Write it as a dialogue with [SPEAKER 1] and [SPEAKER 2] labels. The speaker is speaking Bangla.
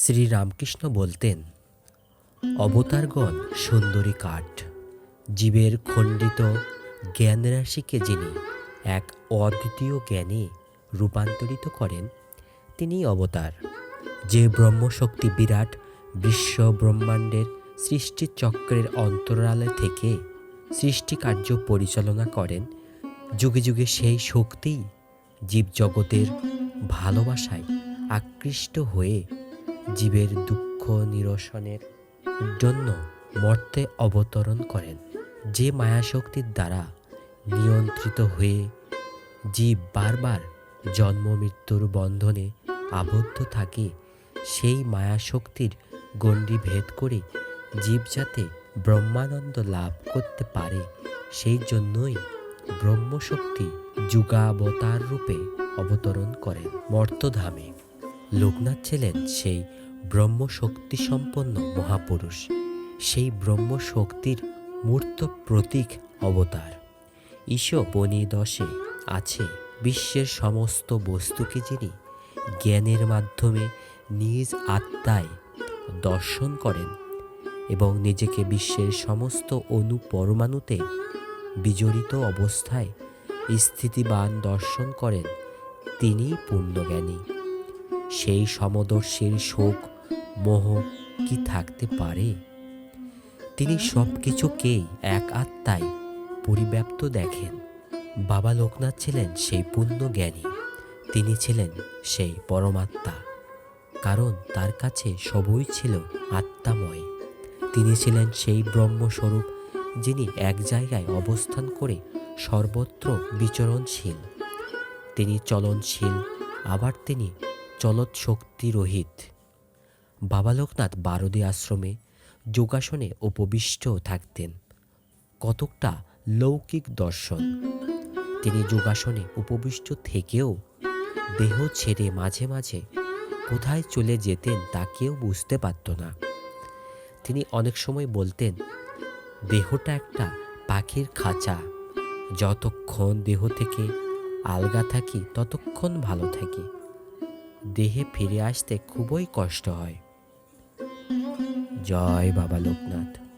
[SPEAKER 1] শ্রীরামকৃষ্ণ বলতেন, অবতারগণ, সুন্দরী কাঠ, জীবের খণ্ডিত জ্ঞানরাশিকে যিনি এক অদ্বিতীয় জ্ঞানে রূপান্তরিত করেন তিনি অবতার। যে ব্রহ্মশক্তি বিরাট বিশ্ব ব্রহ্মাণ্ডের সৃষ্টিচক্রের অন্তরালে থেকে সৃষ্টিকার্য পরিচালনা করেন, যুগে যুগে সেই শক্তিই জীবজগতের ভালোবাসায় আকৃষ্ট হয়ে জীবের দুঃখ নিরসনের জন্য মর্তে অবতরণ করেন। যে মায়াশক্তির দ্বারা নিয়ন্ত্রিত হয়ে জীব বারবার জন্ম মৃত্যুর বন্ধনে আবদ্ধ থাকে, সেই মায়াশক্তির গণ্ডি ভেদ করে জীব যাতে ব্রহ্মানন্দ লাভ করতে পারে, সেই জন্যই ব্রহ্মশক্তি যুগাবতার রূপে অবতরণ করেন মর্তধামে। লোকনাথ ছিলেন সেই ব্রহ্মশক্তি সম্পন্ন মহাপুরুষ। সেই ব্রহ্মশক্তির মূর্ত প্রতীক অবতার। ঈশপনিদশে আছে বিশ্বের সমস্ত বস্তুকে যিনি জ্ঞানের মাধ্যমে নিজ আত্মায় দর্শন করেন এবং নিজেকে বিশ্বের সমস্ত অণু পরমাণুতে বিজড়িত অবস্থায় স্থিতিবান দর্শন করেন তিনি পূর্ণজ্ঞানী। সেই সমদর্শীর শোক, মোহ কি থাকতে পারে? তিনি সব কিছুকেই এক আত্মায় পরিব্যাপ্ত দেখেন। বাবা লোকনাথ ছিলেন সেই পূর্ণ জ্ঞানী, তিনি ছিলেন সেই পরমাত্মা। কারণ তার কাছে সবই ছিল আত্মাময়। তিনি ছিলেন সেই ব্রহ্মস্বরূপ, যিনি এক জায়গায় অবস্থান করে সর্বত্র বিচরণশীল। তিনি চলনশীল, আবার তিনি চলত শক্তি রহিত। বাবা লোকনাথ বারদী আশ্রমে যোগাসনে উপবিষ্ট থাকতেন। কতকটা লৌকিক দর্শন। তিনি যোগাসনে উপবিষ্ট থেকেও দেহ ছেড়ে মাঝে মাঝে কোথায় চলে যেতেন তা কেউ বুঝতে পারত না। তিনি অনেক সময় বলতেন, দেহটা একটা পাখির খাঁচা। যতক্ষণ দেহ থেকে আলগা থাকি, ততক্ষণ ভালো থাকি। দেহে ফিরে আসতে খুবই কষ্ট হয়। জয় বাবা লোকনাথ।